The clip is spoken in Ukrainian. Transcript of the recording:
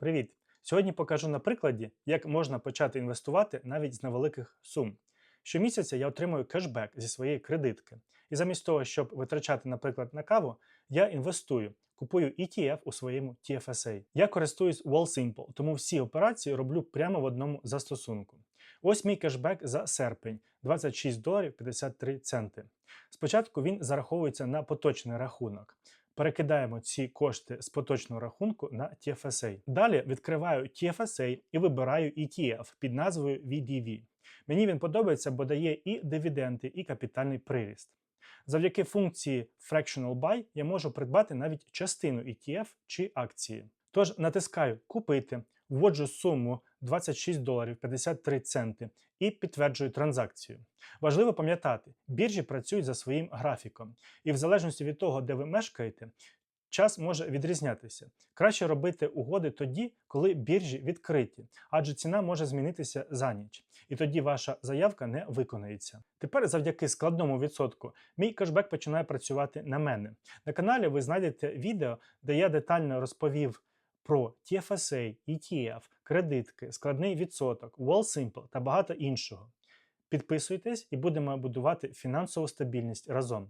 Привіт! Сьогодні покажу на прикладі, як можна почати інвестувати навіть з невеликих сум. Щомісяця я отримую кешбек зі своєї кредитки. І замість того, щоб витрачати, наприклад, на каву, я інвестую, купую ETF у своєму TFSA. Я користуюсь WallSimple, тому всі операції роблю прямо в одному застосунку. Ось мій кешбек за серпень 26 доларів 53 центи. Спочатку він зараховується на поточний рахунок. Перекидаємо ці кошти з поточного рахунку на TFSA. Далі відкриваю TFSA і вибираю ETF під назвою VDV. Мені він подобається, бо дає і дивіденди, і капітальний приріст. Завдяки функції Fractional Buy я можу придбати навіть частину ETF чи акції. Тож натискаю Купити, вводжу суму 26 доларів 53 центи і підтверджую транзакцію. Важливо пам'ятати, біржі працюють за своїм графіком, і в залежності від того, де ви мешкаєте, час може відрізнятися. Краще робити угоди тоді, коли біржі відкриті, адже ціна може змінитися за ніч, і тоді ваша заявка не виконається. Тепер, завдяки складному відсотку, мій кешбек починає працювати на мене. На каналі ви знайдете відео, де я детально розповів. Про TFSA, ETF, кредитки, складний відсоток, WallSimple та багато іншого. Підписуйтесь і будемо будувати фінансову стабільність разом.